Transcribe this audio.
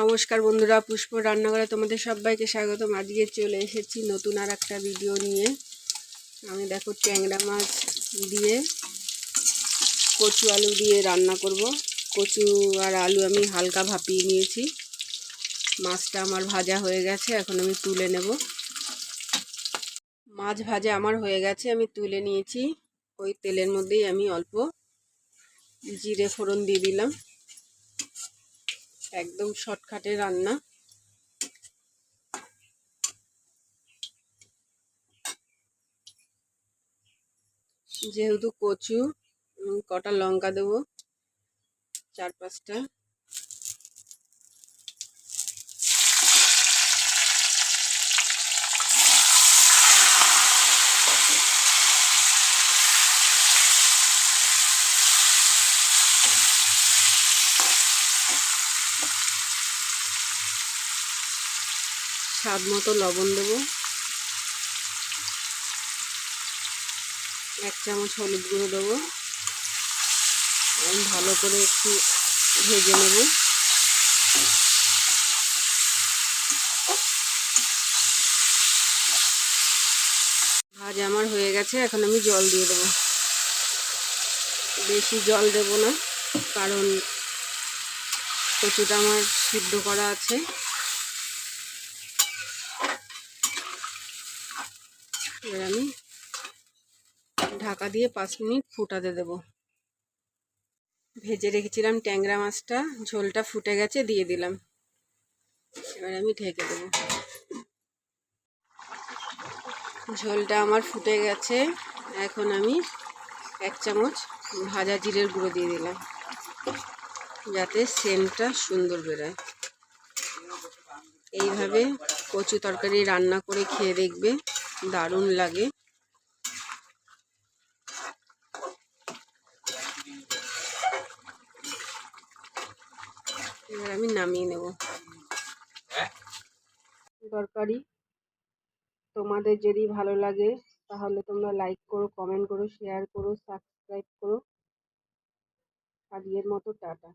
নমস্কার বন্ধুরা, পুষ্প রান্নাঘরে তোমাদের সবাইকে স্বাগতম। আজকে চলে এসেছি নতুন আর একটা ভিডিও নিয়ে। আমি দেখো ট্যাংরা মাছ দিয়ে কচু আলু দিয়ে রান্না করব। কচু আর আলু আমি হালকা ভাপিয়ে নিয়েছি। মাছটা আমার ভাজা হয়ে গেছে, এখন আমি তুলে নেব। মাছ ভাজা আমার হয়ে গেছে, আমি তুলে নিয়েছি। ওই তেলের মধ্যেই আমি অল্প জিরে ফোড়ন দিয়ে দিলাম। একদম শর্টকাটে রান্না। যেহেতু কচু কটা লঙ্কা দেবো চার পাঁচটা। স্বাদ মতো লবণ দেবো। এক চামচ হলুদ গুঁড়ো দেবো। ভালো করে একটু ভেজে নেব। ভাজা আমার হয়ে গেছে, এখন আমি জল দিয়ে দেবো। বেশি জল দেব না, কারণ কচুটা আমার সিদ্ধ করা আছে। এবার আমি ঢাকা দিয়ে পাঁচ মিনিট ফুটাতে দেব। ভেজে রেখেছিলাম ট্যাংরা মাছটা, ঝোলটা ফুটে গেছে, দিয়ে দিলাম। এবার আমি ঢেকে দেব। ঝোলটা আমার ফুটে গেছে। এখন আমি এক চামচ ভাজা জিরের গুঁড়ো দিয়ে দিলাম, যাতে সেন্টটা সুন্দর বেরোয়। এইভাবে কচু তরকারি রান্না করে খেয়ে দেখবে দারুণ লাগে। এবার আমি নামিয়ে নেব। তরকারি। তোমাদের যদি ভালো লাগে তাহলে তোমরা লাইক করো কমেন্ট করো শেয়ার করো সাবস্ক্রাইব করো। আজকের মতো টাটা।